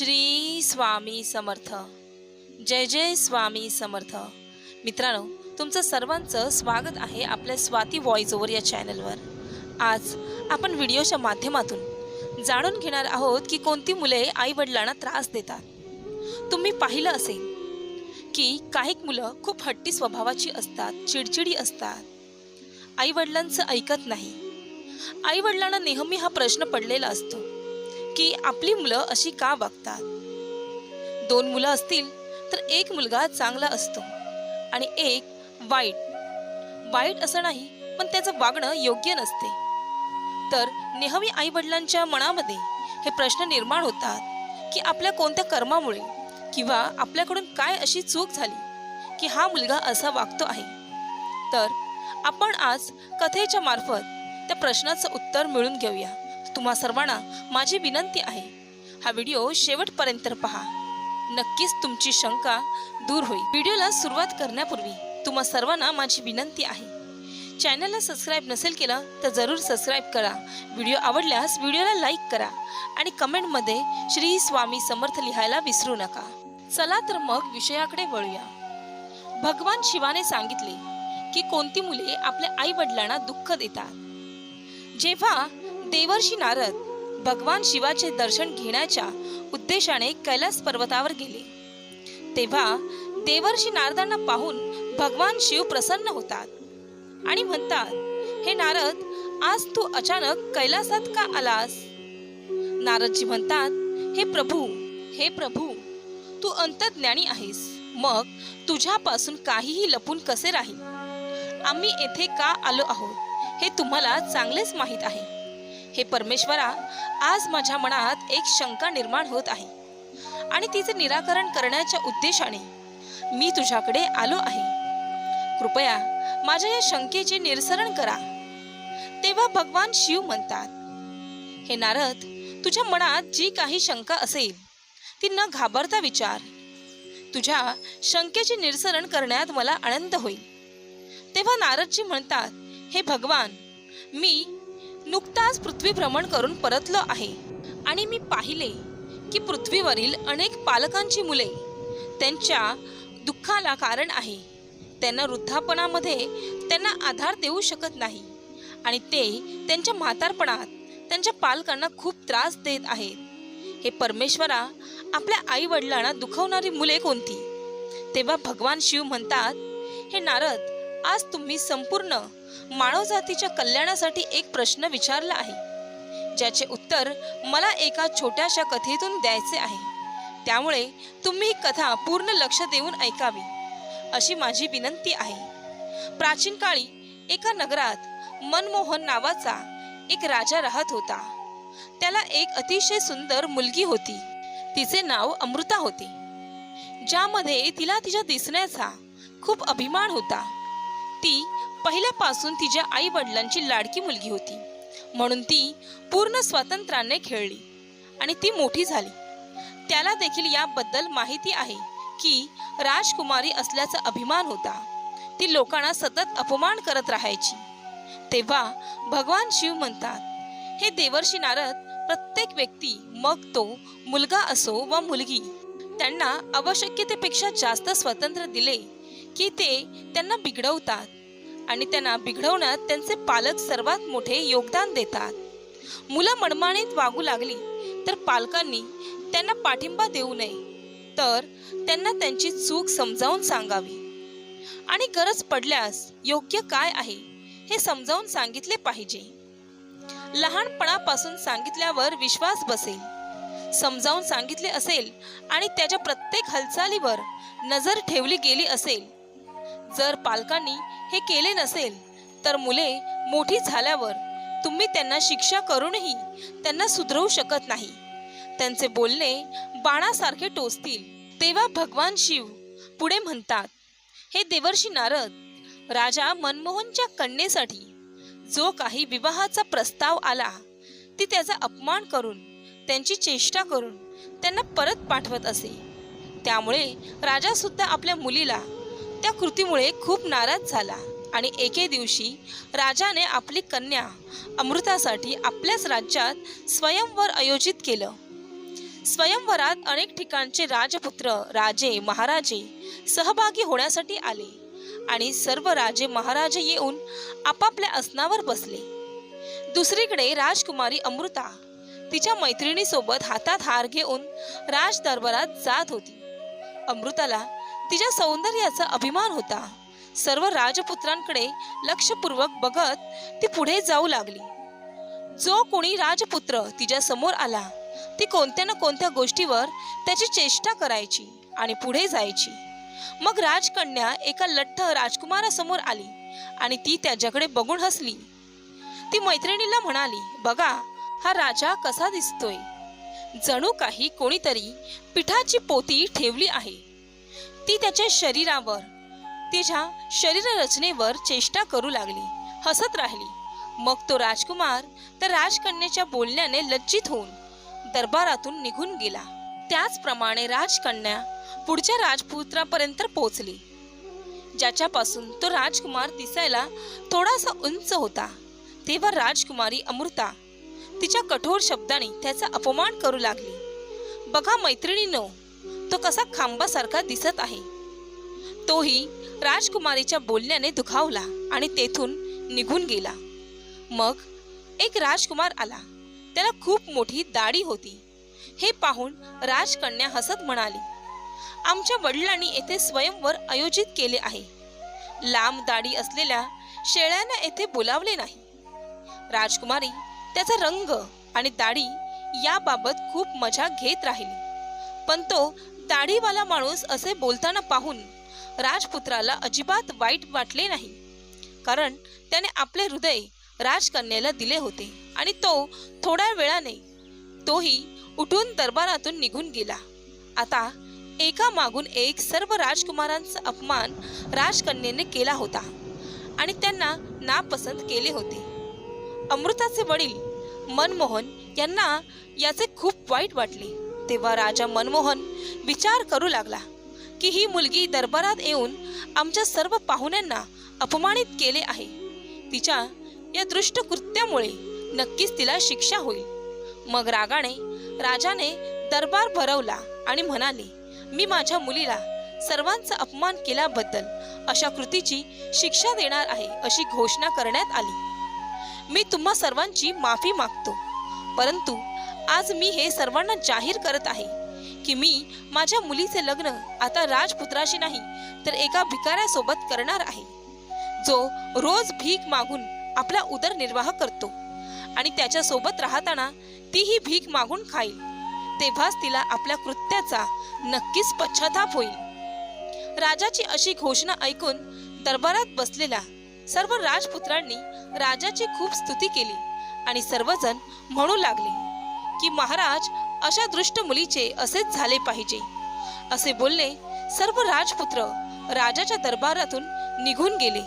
श्री स्वामी समर्थ. जय जय स्वामी समर्थ. मित्रांनो तुमचं सर्वांचं स्वागत आहे आपल्या स्वाती व्हॉइस ओव्हर या चॅनलवर आज आपण व्हिडिओच्या माध्यमातून जाणून घेणार आहोत की कोणती मुले आईवडिलांना त्रास देतात. तुम्ही पाहिलं असेल की काही मुलं खूप हट्टी स्वभावाची असतात चिडचिडी असतात. आईवडिलांचं ऐकत नाही. आईवडिलांना नेहमी हा प्रश्न पडलेला असतो. की आपली मुलं अशी का वागतात दोन मुलं असतील तर एक मुलगा चांगला असतो आणि एक वाईट. वाईट असं नाही पण त्याचं वागणं योग्य नसते. तर नेहमी आईवडिलांच्या मनामध्ये हे प्रश्न निर्माण होतात की आपल्या कोणत्या कर्मामुळे किंवा आपल्याकडून काय अशी चूक झाली की हा मुलगा असा वागतो आहे? तर आपण आज कथेच्या मार्फत त्या प्रश्नाचं उत्तर मिळून घेऊया. तुम्हा सर्वांना माझी विनंती आहे. हा व्हिडिओ शेवटपर्यंत पहा. नक्कीच तुमची शंका दूर होईल. व्हिडिओला सुरुवात करण्यापूर्वी तुम्हा सर्वांना माझी विनंती आहे. चॅनलला सबस्क्राईब नसेल केलं तर जरूर सबस्क्राईब करा. व्हिडिओ आवडल्यास व्हिडिओला लाईक करा आणि कमेंटमध्ये श्री स्वामी समर्थ लिहायला विसरू नका. चला तर मग विषयाकडे वळूया. भगवान शिवाने सांगितले की कोणती मुले आपल्या आई वडिलांना दुःख देतात? जेव्हा देवर्षी नारद भगवान शिवाचे दर्शन घेण्याच्या उद्देशाने कैलास पर्वतावर गेले. तेव्हा देवर्षी नारदांना पाहून भगवान शिव प्रसन्न होतात आणि म्हणतात हे नारद आज तू अचानक कैलासात का आलास? नारदजी म्हणतात हे प्रभू हे प्रभू तू अंतज्ञानी आहेस. मग तुझ्यापासून काहीही लपून कसे राहील? आम्ही येथे का आलो आहोत हे तुम्हाला चांगलेच माहीत आहे. हे परमेश्वरा आज माझ्या मनात एक शंका निर्माण होत आहे. आणि तिचे निराकरण करण्याच्या उद्देशाने मी तुझ्याकडे आलो आहे. कृपया माझ्या या शंकेचे निरसरण करा. तेव्हा भगवान शिव म्हणतात हे नारद तुझ्या मनात जी काही शंका असेल ती न घाबरता विचार. तुझ्या शंकेचे निरसरण करण्यात मला आनंद होईल. तेव्हा नारदजी म्हणतात हे भगवान मी नुकताच पृथ्वी भ्रमण करून परतलो आहे. आणि मी पाहिले की पृथ्वीवरील अनेक पालकांची मुले त्यांच्या दुःखाला कारण आहे. त्यांना वृद्धापणामध्ये त्यांना आधार देऊ शकत नाही. आणि ते त्यांच्या म्हातारपणात त्यांच्या पालकांना खूप त्रास देत आहेत. हे परमेश्वरा आपल्या आई वडिलांना दुखवणारी मुले कोणती? तेव्हा भगवान शिव म्हणतात हे नारद आज तुम्ही संपूर्ण मानवजातीच्या कल्याणासाठी एक प्रश्न विचारला आहे. ज्याचे उत्तर मला एका छोट्याशा कथेतून द्यायचे आहे. त्यामुळे तुम्ही ही कथा पूर्ण लक्ष देऊन ऐकावी अशी माझी विनंती आहे. प्राचीन काळी एका नगरात मनमोहन नावाचा एक राजा राहत होता. त्याला एक अतिशय सुंदर मुलगी होती. तिचे नाव अमृता होते. ज्यामध्ये तिला तिच्या दिसण्याचा खूप अभिमान होता. ती पहिल्यापासून तिच्या आई वडिलांची लाडकी मुलगी होती. म्हणून ती पूर्ण स्वातंत्र्याने खेळली आणि ती मोठी झाली. त्याला देखील याबद्दल माहिती आहे की राजकुमारी असल्याचा अभिमान होता. ती लोकांना सतत अपमान करत राहायची. तेव्हा भगवान शिव म्हणतात हे देवर्षी नारद प्रत्येक व्यक्ती मग तो मुलगा असो व मुलगी त्यांना आवश्यकतेपेक्षा जास्त स्वातंत्र्य दिले की ते त्यांना बिघडवतात. आणि त्यांना बिघडवण्यात त्यांचे पालक सर्वात मोठे योगदान देतात. मुलं मनमानीत वागू लागली तर पालकांनी त्यांना पाठिंबा देऊ नये. तर त्यांना त्यांची चूक समजावून सांगावी. आणि गरज पडल्यास योग्य काय आहे हे समजावून सांगितले पाहिजे. लहानपणापासून सांगितल्यावर विश्वास बसेल. समजावून सांगितले असेल आणि त्याच्या प्रत्येक हालचालीवर नजर ठेवली गेली असेल जर पालकांनी हे केले नसेल तर मुले मोठी झाल्यावर तुम्ही त्यांना शिक्षा करूनही त्यांना सुधरवू शकत नाही. त्यांचे बोलणे बाणासारखे टोचतील. तेव्हा भगवान शिव पुढे म्हणतात हे देवर्षी नारद राजा मनमोहनच्या कन्येसाठी जो काही विवाहाचा प्रस्ताव आला ती त्याचा अपमान करून त्यांची चेष्टा करून त्यांना परत पाठवत असे. त्यामुळे राजासुद्धा आपल्या मुलीला त्या कृतीमुळे खूप नाराज झाला आणि एके दिवशी राजाने आपली कन्या अमृतासाठी आपल्याच राज्यात स्वयंवर आयोजित केलं. स्वयंवरात अनेक ठिकाणचे राजपुत्र राजे महाराजे सहभागी होण्यासाठी आले आणि सर्व राजे महाराजे येऊन आपापल्या आसनावर बसले. दुसरीकडे राजकुमारी अमृता तिच्या मैत्रिणीसोबत हातात हार घेऊन राज दरबारात जात होती. अमृताला तिच्या सौंदर्याचा अभिमान होता. सर्व राजपुत्रांकडे लक्षपूर्वक बघत ती पुढे जाऊ लागली. जो कोणी राजपुत्र तिच्या समोर आला ती कोणत्या ना कोणत्या गोष्टीवर त्याची चेष्टा करायची आणि पुढे जायची. मग राजकन्या एका लठ्ठ राजकुमारासमोर आली आणि ती त्याच्याकडे बघून हसली. ती मैत्रिणीला म्हणाली बघा हा राजा कसा दिसतोय? जणू काही कोणीतरी पिठाची पोती ठेवली आहे. ती त्याच्या शरीरावर तिच्या शरीर रचनेवर चेष्टा करू लागली हसत राहिली. मग तो राजकुमार त्या राजकन्याच्या बोलण्याने लज्जित होऊन दरबारातून निघून गेला. त्याचप्रमाणे राजकन्या पुढच्या राजपुत्रापर्यंत पोहोचली. ज्याच्यापासून तो राजकुमार दिसायला थोडासा उंच होता तेव्हा राजकुमारी अमृता तिच्या कठोर शब्दाने त्याचा अपमान करू लागली. बघा मैत्रिणीनो तो कसा खांबासारखा दिसत आहे. तोही राजकुमारीच्या बोलण्याने दुखावला आणि तेथून निघून गेला. मग एक राजकुमार आला. त्याला खूप मोठी दाढी होती. हे पाहून राजकन्या हसत म्हणाली आमच्या वडिलांनी येथे स्वयंवर आयोजित केले आहे. लांब दाढी असलेल्या शेळ्यांना येथे बोलावले नाही. राजकुमारी त्याचा रंग आणि दाढी याबाबत खूप मजा घेत राहिली. पण तो दाढीवाला माणूस असे बोलताना पाहून राजपुत्राला अजिबात वाईट वाटले नाही. कारण त्याने आपले हृदय राजकन्याला दिले होते आणि तो थोड्या वेळाने तोही उठून दरबारातून निघून गेला. आता एका मागून एक सर्व राजकुमारांचा अपमान राजकन्येने केला होता आणि त्यांना नापसंत केले होते. अमृताचे वडील मनमोहन यांना याचे खूप वाईट वाटले. तेव्हा राजा मनमोहन विचार करू लागला की ही मुलगी दरबारात येऊन आमच्या सर्व पाहुण्यांना अपमानित केले आहे. तिच्या या दृष्ट कृत्यामुळे नक्कीच तिला शिक्षा होईल. मग रागाने राजाने दरबार भरवला आणि म्हणाले मी माझ्या मुलीला सर्वांचा अपमान केल्याबद्दल अशा कृतीची शिक्षा देणार आहे अशी घोषणा करण्यात आली. मी तुम्हा सर्वांची माफी मागतो. परंतु आज मी हे सर्वांना जाहीर करत आहे की मी माझ्या मुलीचे लग्न आता राजपुत्राशी नाही तर एका भिकाऱ्यासोबत करणार आहे जो रोज भीक मागून आपला उदरनिर्वाह करतो आणि त्याच्या सोबत राहताना तीही भीक मागून खाईल तेव्हाच तिला आपल्या कृत्याचा नक्कीच पश्चाताप होईल. राजाची अशी घोषणा ऐकून दरबारात बसलेल्या सर्व राजपुत्रांनी राजाची खूप स्तुती केली आणि सर्वजण म्हणू लागले की महाराज अशा दृष्ट मुलीचे असेच झाले पाहिजे. असे बोलले सर्व राजपुत्र राजाच्या दरबारातून निघून गेले.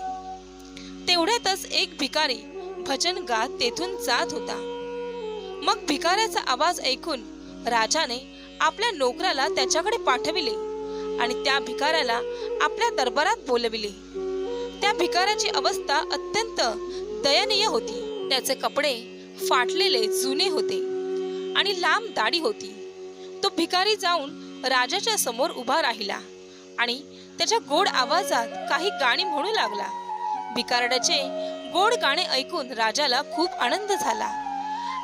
तेवढ्यातच एक भिकारी भजन गात तेथून जात होता. मग भिकाऱ्याचा आवाज ऐकून राजाने आपल्या नोकराला त्याच्याकडे पाठविले आणि त्या भिकाऱ्याला आपल्या दरबारात बोलविले. त्या भिकाऱ्याची अवस्था अत्यंत दयनीय होती. त्याचे कपडे फाटलेले जुने होते. आणि लांब दाढी होती. तो भिकारी जाऊन राजाच्या समोर उभा राहिला आणि त्याच्या गोड आवाजात काही गाणी म्हणू लागला. भिकारड्याचे गोड गाणे ऐकून राजाला खूप आनंद झाला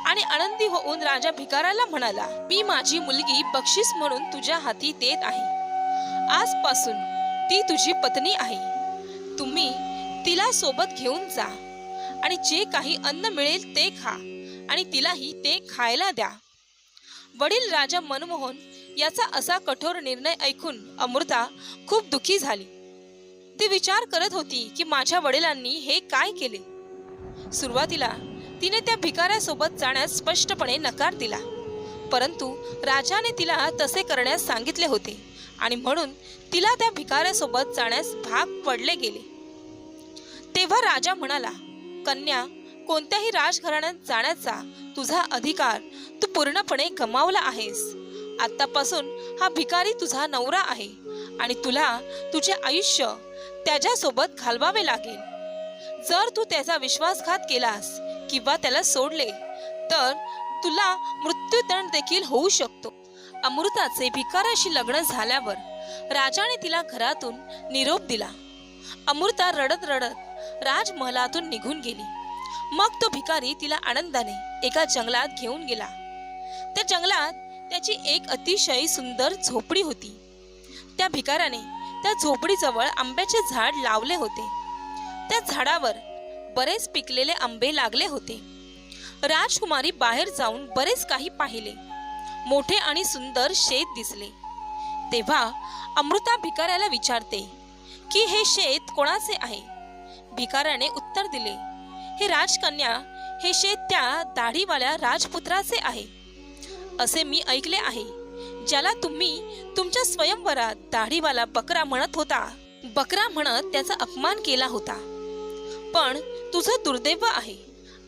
आणि आनंदी होऊन राजा भिकाराला म्हणाला मी माझी मुलगी बक्षीस म्हणून तुझ्या हाती देत आहे. आजपासून ती तुझी पत्नी आहे. तुम्ही तिला सोबत घेऊन जा आणि जे काही अन्न मिळेल ते खा. आणि तिलाही ते खायला द्या. वडील राजा मनमोहन याचा असा कठोर निर्णय ऐकून अमृता खूप दुखी झाली. ती विचार करत होती की माझ्या वडिलांनी हे काय केले? सुरुवातीला तिने त्या भिकाऱ्यासोबत जाण्यास स्पष्टपणे नकार दिला. परंतु राजाने तिला तसे करण्यास सांगितले होते आणि म्हणून तिला त्या भिकाऱ्यासोबत जाण्यास भाग पडले गेले. तेव्हा राजा म्हणाला कन्या कोणत्याही राजघराण्यात जाण्याचा तुझा अधिकार तू पूर्णपणे गमावला आहेस. आतापासून हा भिकारी तुझा नवरा आहे आणि तुला तुझे आयुष्य त्याच्यासोबत घालवावे लागेल. जर तू त्याचा विश्वासघात केलास किंवा त्याला सोडले तर तुला मृत्यूदंड देखील होऊ शकतो. अमृताचे भिकाराशी लग्न झाल्यावर राजाने तिला घरातून निरोप दिला. अमृता रडत रडत राजमहलातून निघून गेली. मग तो भिकारी तिला आनंदाने एका जंगलात घेऊन गेला. त्या जंगलात त्याची एक अतिशय सुंदर झोपडी होती. त्या भिकाराने त्या झोपडीजवळ आंब्याचे झाड लावले होते. त्या झाडावर बरेच पिकलेले आंबे लागले होते. राजकुमारी बाहेर जाऊन बरेच काही पाहिले. मोठे आणि सुंदर शेत दिसले. तेव्हा अमृता भिकाऱ्याला विचारते की हे शेत कोणाचे आहे? भिकाऱ्याने उत्तर दिले हे राजकन्या हे शेत त्या दाढीवाल्या राजपुत्राचे आहे. असे मी ऐकले आहे. ज्याला तुम्ही तुमच्या स्वयंवरात दाढीवाला बकरा म्हणत होता बकरा म्हणत त्याचा अपमान केला होता. पण तुझं दुर्दैव आहे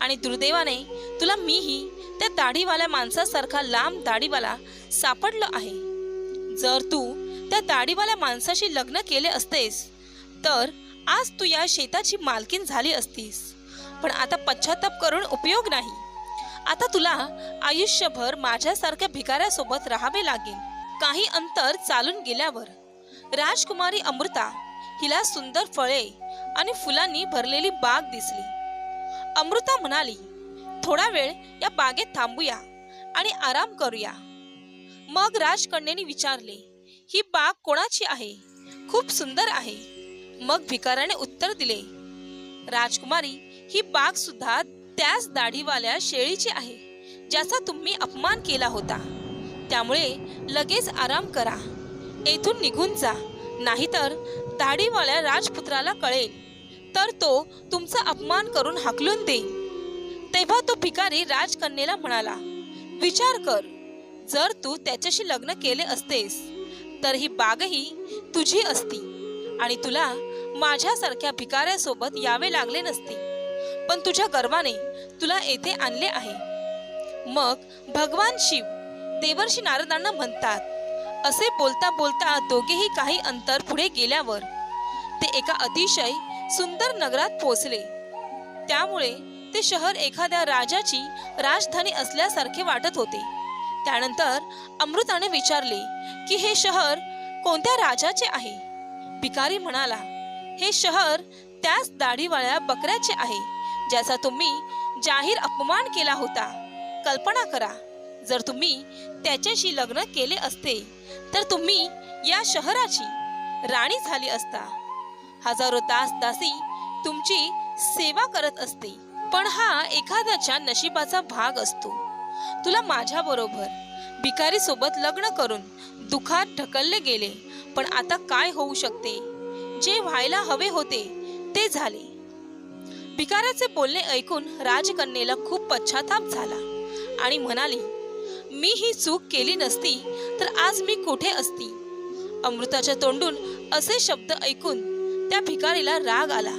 आणि दुर्दैवाने तुला मीही त्या दाढीवाल्या माणसासारखा लांब दाढीवाला सापडलो आहे. जर तू त्या दाढीवाल्या माणसाशी लग्न केले असतेस तर आज तू या शेताची मालकीन झाली असतीस. पण आता पश्चाताप करून उपयोग नाही. आता तुला आयुष्यभर माझ्यासारख्या भिकाऱ्यासोबत राहावे लागेल. काही अंतर चालून गेल्यावर राजकुमारी अमृता हिला सुंदर फळे आणि फुलांनी भरलेली बाग दिसली. अमृता म्हणाली थोडा वेळ या बागेत थांबूया आणि आराम करूया. मग राजकन्याने विचारले ही बाग कोणाची आहे? खूप सुंदर आहे. मग भिकाराने उत्तर दिले राजकुमारी ही बाग सुद्धा त्याच दाढीवाल्या शेळीची आहे ज्याचा तुम्ही अपमान केला होता. त्यामुळे लगेच आराम करा. येथून निघून जा. नाहीतर दाढीवाल्या राजपुत्राला कळेल. तर तो तुमचा अपमान करून हाकलून देईल. तेव्हा तो भिकारी राजकन्येला म्हणाला विचार कर. जर तू त्याच्याशी लग्न केले असतेस तर ही बागही तुझी असती आणि तुला माझ्यासारख्या भिकाऱ्यासोबत यावे लागले नसते. पण तुझ्या गर्वाने तुला येथे आणले आहे. मग भगवान शिव देवर्षी नारदांना म्हणतात असे बोलता बोलता दोघेही काही अंतर पुढे गेल्यावर ते एका अतिशय सुंदर नगरात पोहोचले. त्यामुळे ते शहर एखाद्या राजाची राजधानी असल्यासारखे वाटत होते. त्यानंतर अमृताने विचारले की हे शहर कोणत्या राजाचे आहे? भिकारी म्हणाला हे शहर त्याच दाढीवाळ्या बकऱ्याचे आहे. ज्याचा तुम्ही जाहीर अपमान केला होता कल्पना करा जर तुम्ही त्याच्याशी लग्न केले असते तर तुम्ही या शहराची राणी झाली असता. हजारो तास दासी तुमची सेवा करत असते पण हा एखाद्याच्या नशिबाचा भाग असतो. तुला माझ्या बरोबर भिकारी सोबत लग्न करून दुखात ढकलले गेले पण आता काय होऊ शकते? जे व्हायला हवे होते ते झाले. भिकाराचे बोलणे ऐकून राजकन्येला खूप पश्चाताप झाला आणि म्हणाली मी ही चूक केली नसती तर आज मी कुठे असती? अमृताच्या तोंडून असे शब्द ऐकून त्या भिकारीला राग आला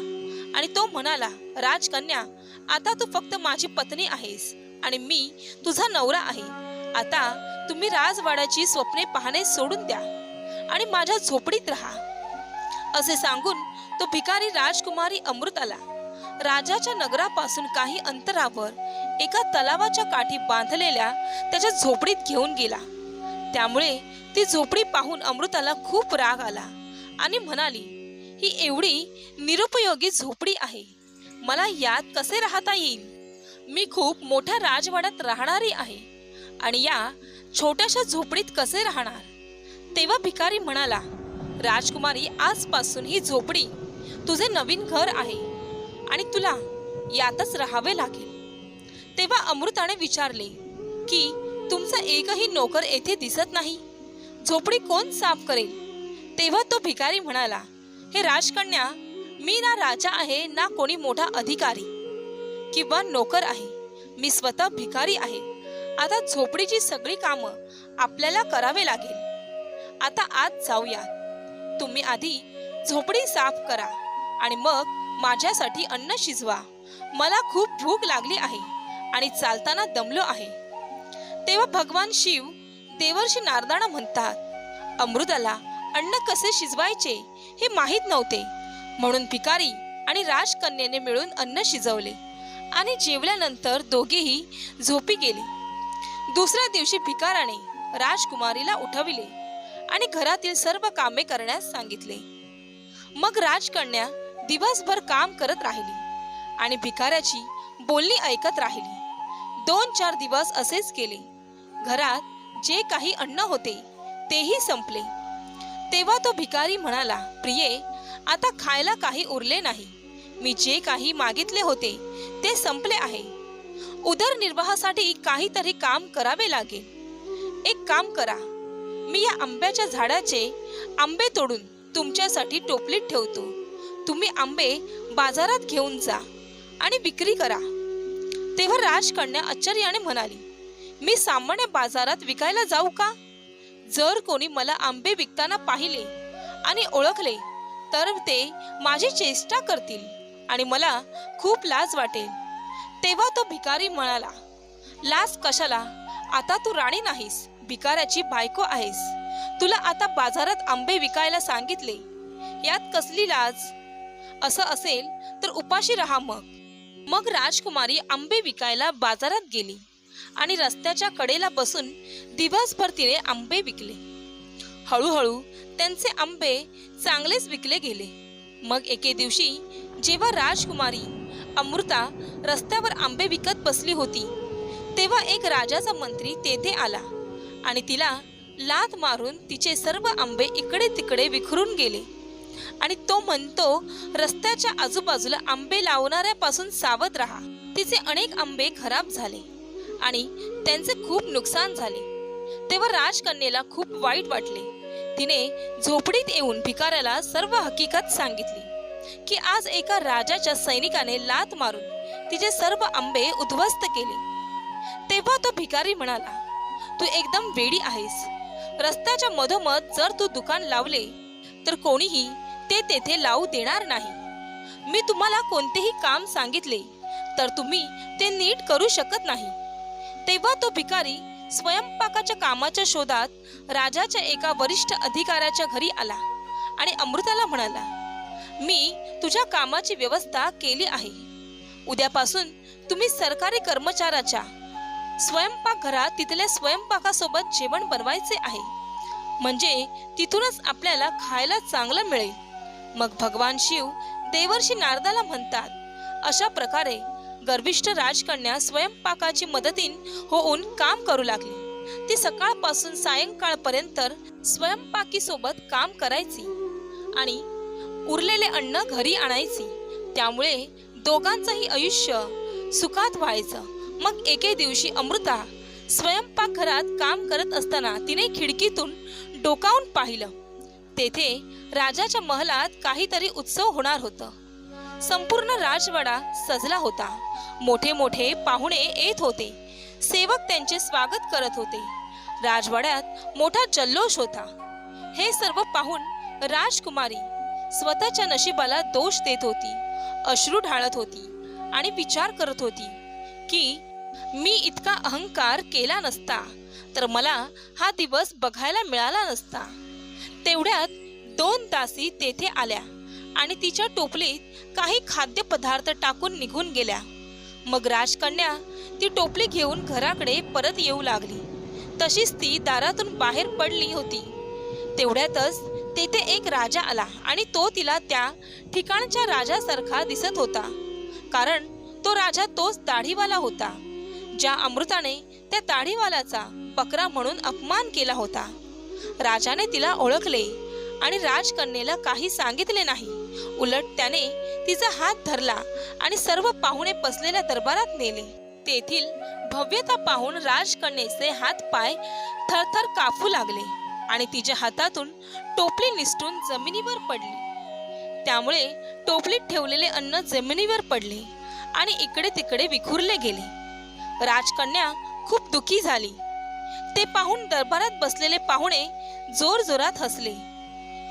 आणि तो म्हणाला राजकन्या आता तू फक्त माझी पत्नी आहेस आणि मी तुझा नवरा आहे. आता तुम्ही राजवाड्याची स्वप्ने पाहणे सोडून द्या आणि माझ्या झोपडीत राहा. असे सांगून तो भिकारी राजकुमारी अमृताला राजाच्या नगरापासून काही अंतरावर एका तलावाच्या काठी बांधलेल्या त्याच्या झोपडीत घेऊन गेला. त्यामुळे ती झोपडी पाहून अमृताला खूप राग आला आणि म्हणाली ही एवढी निरुपयोगी झोपडी आहे. मला यात कसे राहता येईल? मी खूप मोठ्या राजवाड्यात राहणारी आहे आणि या छोट्याशा झोपडीत कसे राहणार? तेव्हा भिकारी म्हणाला राजकुमारी आजपासून ही झोपडी तुझे नवीन घर आहे. आणि तुला यातच राहावे लागेल. तेव्हा अमृताने विचारले की तुमचा एकही नोकर येथे दिसत नाही? झोपडी कोण साफ करेल? तेव्हा तो भिकारी म्हणाला हे राजकन्या मी ना राजा आहे ना कोणी मोठा अधिकारी किंवा नोकर आहे. मी स्वतः भिकारी आहे. आता झोपडीची सगळी कामं आपल्याला करावे लागेल. आता आज जाऊया. तुम्ही आधी झोपडी साफ करा आणि मग माझ्यासाठी अन्न शिजवा. मला खूप भूक लागली आहे आणि चालताना दमलो आहे. तेव्हा भगवान शिव देवर्षी नारदाना म्हणतात अमृताला अन्न कसे शिजवायचे हे माहीत नव्हते म्हणून भिकारी आणि राजकन्याने मिळून अन्न शिजवले आणि जेवल्यानंतर दोघेही झोपी गेले. दुसऱ्या दिवशी भिकाराने राजकुमारीला उठविले आणि घरातील सर्व कामे करण्यास सांगितले. मग राजकन्या दिवसभर काम करत राहिली आणि भिकाऱ्याची बोलणी ऐकत राहिली. दोन चार दिवस असेच केले घरात जे काही अन्न होते तेही संपले. तेव्हा तो भिकारी म्हणाला प्रिये आता खायला काही उरले नाही. मी जे काही मागितले होते ते संपले आहे. उदरनिर्वाहासाठी काहीतरी काम करावे लागेल. एक काम करा. मी या आंब्याच्या झाडाचे आंबे तोडून तुमच्यासाठी टोपलीत ठेवतो. तुम्ही आंबे बाजारात घेऊन जा आणि विक्री करा. तेव्हा राजकन्या आश्चर्याने म्हणाली मी सामान्य बाजारात विकायला जाऊ का? जर कोणी मला आंबे विकताना पाहिले आणि ओळखले तर ते माझी चेष्टा करतील आणि मला खूप लाज वाटेल. तेव्हा तो भिकारी म्हणाला लाज कशाला? आता तू राणी नाहीस भिकाऱ्याची बायको आहेस. तुला आता बाजारात आंबे विकायला सांगितले. यात कसली लाज? असं असेल तर उपाशी राहा मग. मग राजकुमारी आंबे विकायला बाजारात गेली आणि रस्त्याच्या कडेला बसून दिवसभर तिने आंबे विकले. हळूहळू त्यांचे आंबे चांगलेच विकले गेले. मग एके दिवशी जेव्हा राजकुमारी अमृता रस्त्यावर आंबे विकत बसली होती तेव्हा एक राजाचा मंत्री तेथे आला आणि तिला लात मारून तिचे सर्व आंबे इकडे तिकडे विखरून गेले. आणि तो म्हणतो रस्त्याच्या आजूबाजूला आंबे लावणाऱ्यापासून सावध राहा. तिचे अनेक आंबे खराब झाले आणि त्यांचे खूप नुकसान झाले. तेव्हा राजकन्येला खूप वाईट वाटले. तिने झोपडीत येऊन भिकाऱ्याला सर्व हकीकत सांगितली की आज एका राजाच्या सैनिकाने लात मारून तिचे सर्व आंबे उद्ध्वस्त केले. तेव्हा तो भिकारी म्हणाला तू एकदम वेडी आहेस. रस्त्याच्या मधोमध जर तू दुकान लावले तर कोणीही ते तेथे लावू देणार नाही. मी तुम्हाला कोणतेही काम सांगितले तर तुम्ही ते नीट करू शकत नाही. तेव्हा तो भिकारी स्वयंपाकाच्या कामाच्या शोधात राजाच्या एका वरिष्ठ अधिकाऱ्याच्या घरी आला आणि अमृताला म्हणाला मी तुझ्या कामाची व्यवस्था केली आहे. उद्यापासून तुम्ही सरकारी कर्मचाऱ्याच्या स्वयंपाक घरात तिथल्या स्वयंपाकासोबत जेवण बनवायचे आहे. म्हणजे तिथूनच आपल्याला खायला चांगलं मिळेल. मग भगवान शिव देवर्षी नारदाला म्हणतात अशा प्रकारे गर्भिष्ठ राजकन्या स्वयंपाकाची मदतीन होऊन काम करू लागली. ती सकाळपासून सायंकाळपर्यंत स्वयंपाकी सोबत काम करायची आणि उरलेले अन्न घरी आणायची. त्यामुळे दोघांचंही आयुष्य सुखात व्हायचं. मग एके दिवशी अमृता स्वयंपाकघरात काम करत असताना तिने खिडकीतून डोकावून पाहिलं. तेथे राजाच्या महलात काहीतरी उत्सव होणार होतं. संपूर्ण राजवाडा सजला होता. मोठे मोठे पाहुणे येत होते. सेवक त्यांचे स्वागत करत होते. राजवाड्यात मोठा जल्लोष होता. हे सर्व पाहून राजकुमारी स्वतःच्या नशिबाला दोष देत होती अश्रू ढाळत होती आणि विचार करत होती की मी इतका अहंकार केला नसता तर मला हा दिवस बघायला मिळाला नसता. तेवढ्यात दोन दासी तेथे आल्या आणि तिच्या टोपलीत काही खाद्यपदार्थ टाकून निघून गेल्या. मग राजकन्या ती टोपली घेऊन घराकडे परत येऊ लागली. तशीच ती दारातून बाहेर पडली होती. तेवढ्यातच तेथे एक राजा आला आणि तो तिला त्या ठिकाणच्या राजासारखा दिसत होता. कारण तो राजा तोच दाढीवाला होता ज्या अमृताने त्या दाढीवाल्याचा बकरा म्हणून अपमान केला होता. राजाने तिला ओळखले आणि राजकन्येला काही सांगितले नाही. उलट त्याने तिचा हात धरला आणि सर्व पाहुणे बसलेल्या दरबारात नेले. तेथील भव्यता पाहून राजकन्येचे हात पाय थरथर कापू लागले आणि तिच्या हातातून टोपली निसटून जमिनीवर पडली. त्यामुळे टोपलीत ठेवलेले अन्न जमिनीवर पडले आणि इकडे तिकडे विखुरले गेले. राजकन्या खूप दुखी झाली. ते पाहून दरबारात बसलेले पाहुणे जोर जोरात हसले.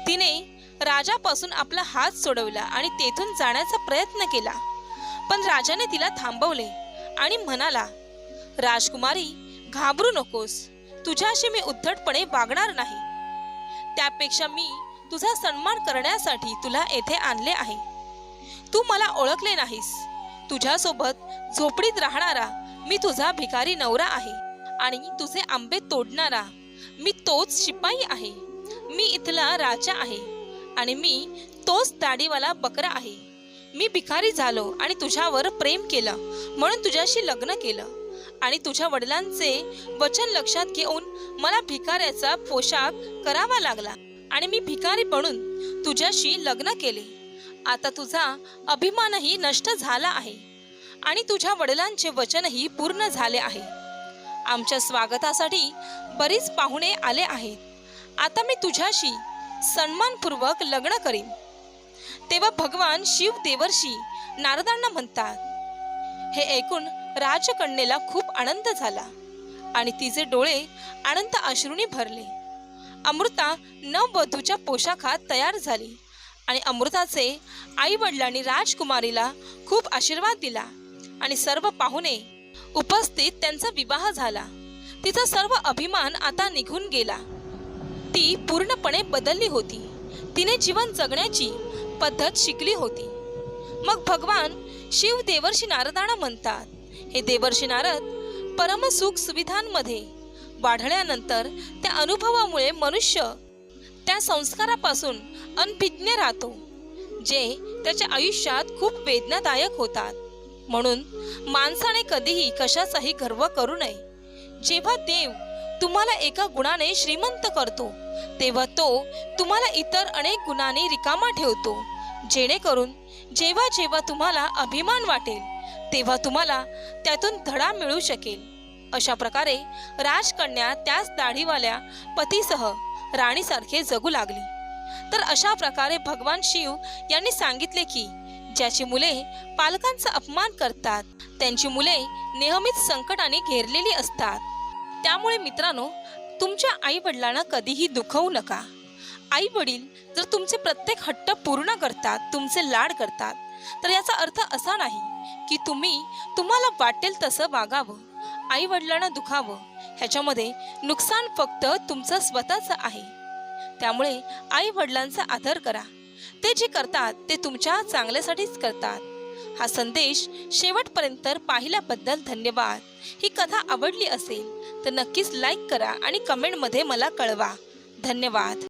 तिने राजापासून आपला हात सोडवला आणि तेथून जाण्याचा प्रयत्न केला. पण राजाने तिला थांबवले आणि म्हणाला राजकुमारी घाबरू नकोस. तुझ्याशी मी उद्धटपणे वागणार नाही. त्यापेक्षा मी तुझा सन्मान करण्यासाठी तुला येथे आणले आहे. तू मला ओळखले नाहीस. तुझ्यासोबत झोपडीत राहणारा मी तुझा भिकारी नवरा आहे आणि तुझे आंबे तोडणारा मी तोच शिपाई आहे. मी इथला राजा आहे आणि मी तोच दाढीवाला बकरा आहे. मी भिकारी झालो आणि तुझ्यावर प्रेम केलं म्हणून तुझ्याशी लग्न केलं. आणि तुझ्या वडिलांचे वचन लक्षात घेऊन मला भिकाऱ्याचा पोशाख करावा लागला आणि मी भिकारी बनून तुझ्याशी लग्न केले. आता तुझा अभिमानही नष्ट झाला आहे आणि तुझ्या वडिलांचे वचनही पूर्ण झाले आहे. आमच्या स्वागतासाठी बरीच पाहुणे आले आहेत. आता मी तुझ्याशी सन्मानपूर्वक लग्न करीन. तेव्हा भगवान शिव देवर्षी नारदांना म्हणतात हे ऐकून राजकन्येला खूप आनंद झाला आणि तिचे डोळे आनंद अश्रूंनी भरले. अमृता नववधूच्या पोशाखात तयार झाली आणि अमृताचे आई वडिलांनी राजकुमारीला खूप आशीर्वाद दिला आणि सर्व पाहुणे उपस्थित त्यांचा विवाह झाला. तिचा सर्व अभिमान आता निघून गेला. ती पूर्णपणे बदलली होती. तिने जीवन जगण्याची पद्धत शिकली होती. मग भगवान शिव देवर्षी नारदांना म्हणतात हे देवर्षी नारद परमसुख सुविधांमध्ये वाढल्यानंतर त्या अनुभवामुळे मनुष्य त्या संस्कारापासून अनभिज्ञ राहतो जे त्याच्या आयुष्यात खूप वेदनादायक होतात. म्हणून माणसाने कधीही कशाचाही गर्व करू नये. जेव्हा देव तुम्हाला एका गुणाने श्रीमंत करतो. तेव्हा तो तुम्हाला इतर अनेक गुणांनी रिकामा ठेवतो. जेणेकरून जेव्हा जेव्हा तुम्हाला अभिमान वाटेल तेव्हा तुम्हाला त्यातून धडा मिळू शकेल. अशा प्रकारे राजकन्या त्याच दाढीवाल्या पतीसह राणीसारखे जगू लागली. तर अशा प्रकारे भगवान शिव यांनी सांगितले की ज्याची मुले पालकांचा अपमान करतात त्यांची मुले नेहमीच संकटाने घेरलेली असतात. त्यामुळे मित्रांनो तुमच्या आई वडिलांना कधीही दुखवू नका. आई वडील जर तुमचे प्रत्येक हट्ट पूर्ण करतात तुमचे लाड करतात तर याचा अर्थ असा नाही की तुम्ही तुम्हाला वाटेल तसं वागावं आई वडिलांना दुखावं ह्याच्यामध्ये नुकसान फक्त तुमचं स्वतःचं आहे. त्यामुळे आई वडिलांचा आदर करा. ते जे करतात ते तुमच्या चांगल्यासाठीच करतात. हा संदेश शेवटपर्यंत पाहिल्याबद्दल धन्यवाद. ही कथा आवडली असेल तर नक्कीच लाईक करा आणि कमेंटमध्ये मला कळवा. धन्यवाद.